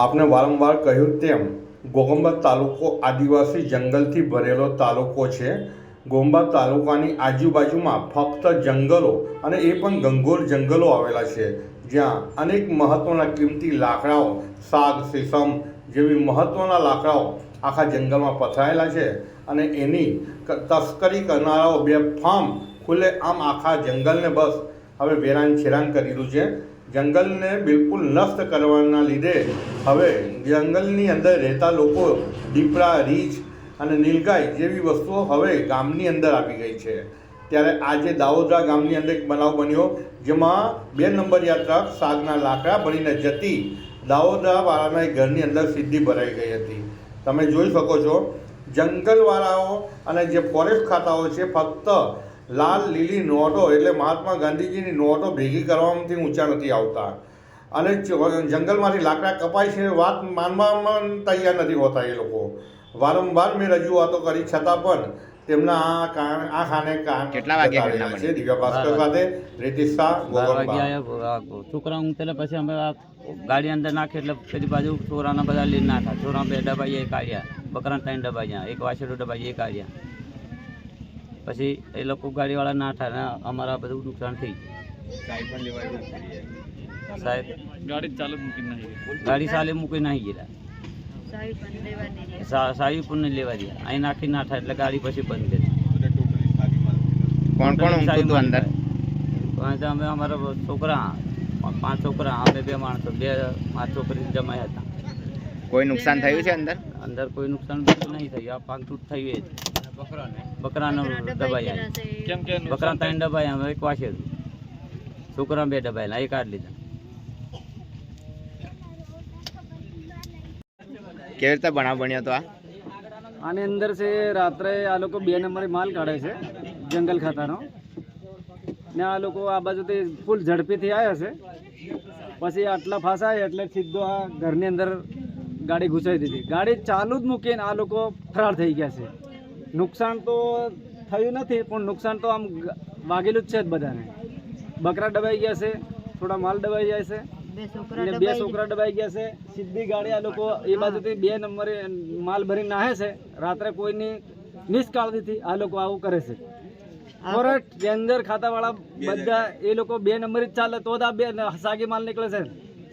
આપને વારંવાર કહ્યું તેમ ગોગંબા તાલુકો આદિવાસી જંગલથી ભરેલો તાલુકો છે. ગોંબા તાલુકાની આજુબાજુમાં ફક્ત જંગલો અને એ પણ ગંગોર જંગલો આવેલા છે, જ્યાં અનેક મહત્ત્વના કિંમતી લાકડાઓ, સાગ સીસમ જેવી મહત્ત્વના લાકડાઓ આખા જંગલમાં પથરાયેલા છે અને એની તસ્કરી કરનારાઓ બે ફાર્મ ખુલ્લે આમ આખા જંગલને બસ હવે વેરાન છેરાન કરી દીધું છે. જંગલને બિલકુલ નષ્ટ કરવાના લીધે હવે જંગલની અંદર રહેતા લોકો દીપડા, રીંછ અને નીલગાય જેવી વસ્તુઓ હવે ગામની અંદર આવી ગઈ છે. ત્યારે આજે દાવોદરા ગામની અંદર એક બનાવ બન્યો, જેમાં બે નંબર યાત્રા સાગના લાકડા ભરીને જતી દાવોદરાવાળાના એક ઘરની અંદર સિદ્ધિ ભરાઈ ગઈ હતી. તમે જોઈ શકો છો, જંગલવાળાઓ અને જે ફોરેસ્ટ ખાતાઓ છે, ફક્ત લાલ લીલી નોટો એટલે મહાત્મા ગાંધીજીની નોટો ભેગી કરવામાંથી ઊંચા નથી આવતા. અને જંગલમાંથી લાકડા કપાય છે વાત માનવામાં તૈયાર નથી હોતા એ લોકો. વારંવાર મેં રજૂઆતો કરી છતાં પણ તેમના આ કાન આ ખાને કાન કેટલા વાગ્યા છે? દિવ્યા ભાસ્કર સાથે રીતિશ શાહ છોકરા હું ઊંઘતેલા પછી અમે ગાડી અંદર નાખી એટલે પેલી બાજુ ચોરાના બધા લઈને નાખ્યા છોરા બે ડબાઈએ કાઢ્યા બકરા ત્રણ જ્યાં એક વાછડો ડબાઈએ એક કાઢ્યા પછી એ લોકો ગાડીવાળા નાઠા ને અમારા બધું નુકસાન થઈ સાહેબ ગાડી ચાલુ મૂકી નહીં ગાડી સાલે મૂકી નાખી ગયેલા. સા- સાવી પણ નહીં લેવા દે અહીં નાખી નાઠા એટલે ગાડી પછી બંધ કરી કોણ કોણ ઊંઘતું અંદર? પણ અમે અમારા છોકરા પાંચ છોકરા અમે બે માણસો બે પાંચ છોકરી જમાયા હતા. કોઈ નુકસાન થયું છે અંદર? અંદર કોઈ નુકસાન નહીં થયું. આ પાંચ તૂટ થયું એ જ. બકરાનો. દબાયા કેમ કે બકરા ત્રણ દબાયા અમે એક વાસે છોકરા બે દબાયેલા એક આડ લીધા. કેવી રીતે બનાવ બન્યો તો આ? આની અંદર છે રાત્રે આ લોકો બે નંબરે માલ કાઢે છે જંગલ ખાતાનો. ને આ લોકો આ બાજુથી ફૂલ ઝડપીથી આવ્યા છે. પછી આટલા ફાસા એટલે સીધો આ ઘરની અંદર ગાડી ઘૂસાઈ દીધી. ગાડી ચાલુ જ મૂકીને આ લોકો ફરાર થઈ ગયા છે. નુકસાન તો થયું નથી પણ નુકસાન તો આમ વાગેલું જ છે જ બધાને. બકરા દબાઈ ગયા છે થોડા માલ દબાઈ જાય છે એટલે બે છોકરા દબાઈ ગયા છે સીધી ગાડી આ લોકો એ બાજુથી બે નંબરે માલ ભરી નાહે છે રાત્રે કોઈની નિષ્કાળજીથી આ લોકો આવું કરે છે. ફોરેસ્ટ રેન્જર ખાતાવાળા બધા એ લોકો બે નંબર જ ચાલે તો જ આ બે સાગી માલ નીકળે છે.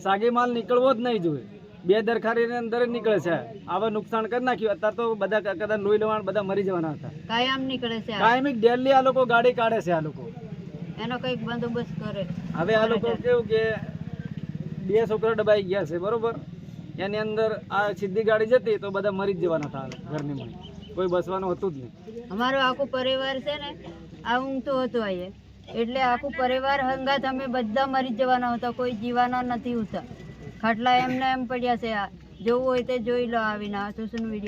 સાગી માલ નીકળવો જ નહીં જોઈએ. બે દરખારીની અંદર જ નીકળે છે. આવા નુકસાન કરી નાખ્યું. અત્યારે તો બધા કદાચ લોહી લેવાના બધા મરી જવાના હતા. કાયમ નીકળે છે કાયમિક ડેલી આ લોકો ગાડી કાઢે છે આ લોકો. એનો કંઈક બંદોબસ્ત કરે. હવે આ લોકો કેવું કે બે છોકરા ડબાઈ ગયા છે બરોબર? એની અંદર આ સીધી ગાડી જતી તો બધા મરી જ જવાના હતા ઘરની માં કોઈ બસવાનું હતું જ નહીં. અમારો આખો પરિવાર છે ને આ ઊંઘતો હતો અહીંયા એટલે આખું પરિવાર હંગાત અમે બધા મરી જવાના હતા કોઈ જીવાના નથી હોતા. ખાટલા એમને એમ પડ્યા છે જોવું હોય તે જોઈ લો આવીને આ સોશિયલ વીડિયો.